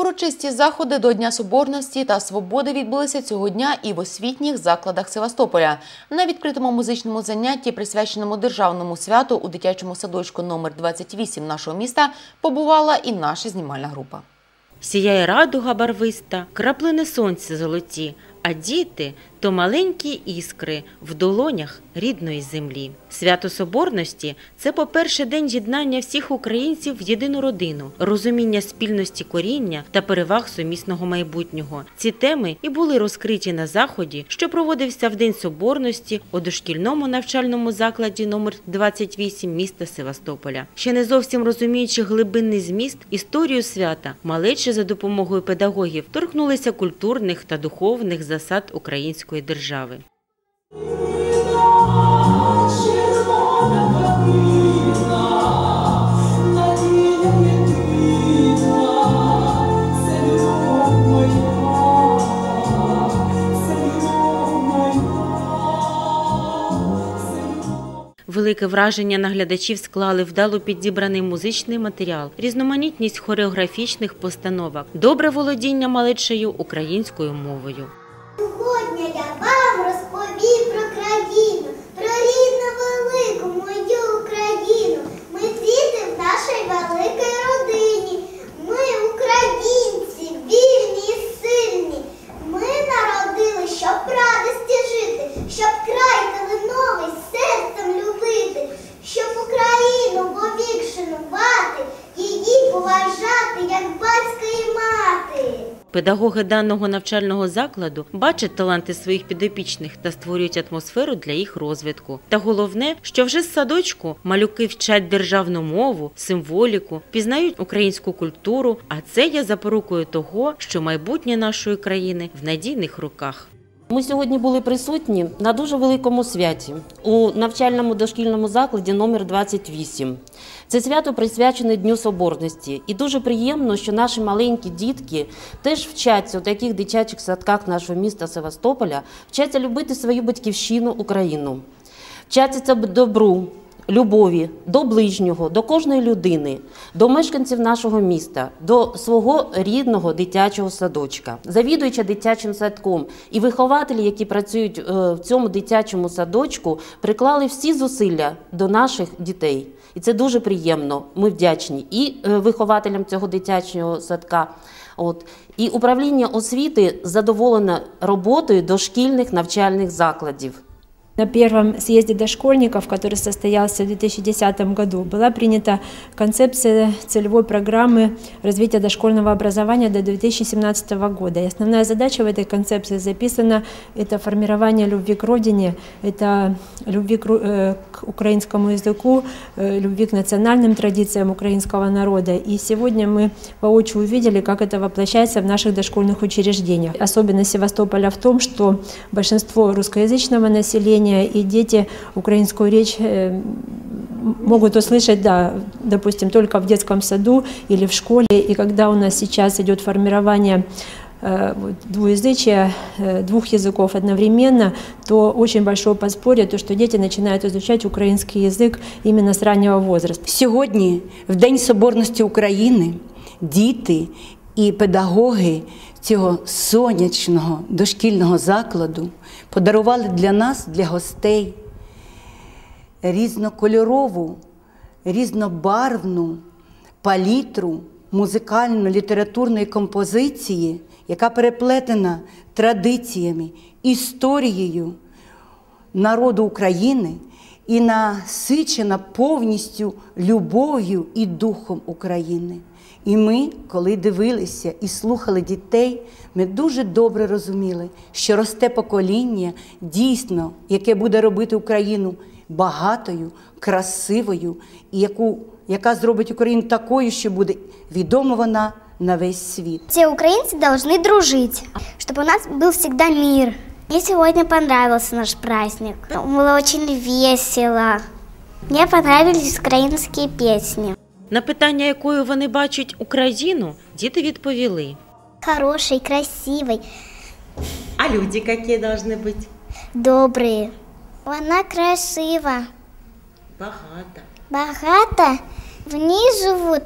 Урочисті заходи до Дня Соборності та Свободи відбулися цього дня і в освітніх закладах Севастополя. На відкритому музичному занятті, присвяченому державному святу у дитячому садочку номер 28 нашого міста, побувала і наша знімальна група. Сіяє радуга барвиста, краплини сонця золоті, а діти то маленькі іскри в долонях рідної землі. Свято Соборності це, по-перше, день єднання всіх українців в єдину родину, розуміння спільності коріння та переваг сумісного майбутнього. Ці теми і були розкриті на заході, що проводився в День Соборності у дошкільному навчальному закладі номер 28 міста Севастополя. Ще не зовсім розуміючи глибинний зміст, історію свята, малечі за допомогою педагогів торкнулися культурних та духовних засад української держави. Велике враження на глядачів склали вдало підібраний музичний матеріал, різноманітність хореографічних постановок, добре володіння малечею українською мовою. Поважати, як батька і мати. Педагоги даного навчального закладу бачать таланти своїх підопічних та створюють атмосферу для їх розвитку. Та головне, що вже з садочку малюки вчать державну мову, символіку, пізнають українську культуру. А це є запорукою того, що майбутнє нашої країни в надійних руках. Ми сьогодні були присутні на дуже великому святі у навчальному дошкільному закладі номер 28. Це свято присвячене Дню Соборності. І дуже приємно, що наші маленькі дітки теж вчаться у таких дитячих садках нашого міста Севастополя, вчаться любити свою батьківщину Україну, вчаться добру, любові до ближнього, до кожної людини, до мешканців нашого міста, до свого рідного дитячого садочка. Завідуюча дитячим садком і вихователі, які працюють е, в цьому дитячому садочку, приклали всі зусилля до наших дітей. І це дуже приємно. Ми вдячні і е, вихователям цього дитячого садка. От і управління освіти задоволено роботою дошкільних навчальних закладів. На первом съезде дошкольников, который состоялся в 2010 году, была принята концепция целевой программы развития дошкольного образования до 2017 года. И основная задача в этой концепции записана – это формирование любви к родине, это любви к, э, украинскому языку, э, любви к национальным традициям украинского народа. И сегодня мы воочию увидели, как это воплощается в наших дошкольных учреждениях. Особенность Севастополя в том, что большинство русскоязычного населения и дети украинскую речь э, могут услышать, да, допустим, только в детском саду или в школе. И когда у нас сейчас идет формирование э, вот, двуязычия, э, двух языков одновременно, то очень большое подспорье, то, что дети начинают изучать украинский язык именно с раннего возраста. Сьогодні, в День Соборності України, діти і педагоги цього сонячного дошкільного закладу подарували для нас, для гостей, різнокольорову, різнобарвну палітру музикально-літературної композиції, яка переплетена традиціями, історією народу України і насичена повністю любов'ю і духом України. І ми, коли дивилися і слухали дітей, ми дуже добре розуміли, що росте покоління дійсно, яке буде робити Україну багатою, красивою, і яку, яка зробить Україну такою, що буде відома вона на весь світ. Все украинцы должны дружить, чтобы у нас был всегда мир. Мне сегодня понравился наш праздник. Было очень весело. Мне понравились украинские песни. На питання, якою вони бачать Україну, діти відповіли. Хороший, красивый, А люди які повинні бути? добрый. Она красива. Багато. Багато. В ней живут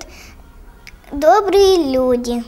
добрые люди.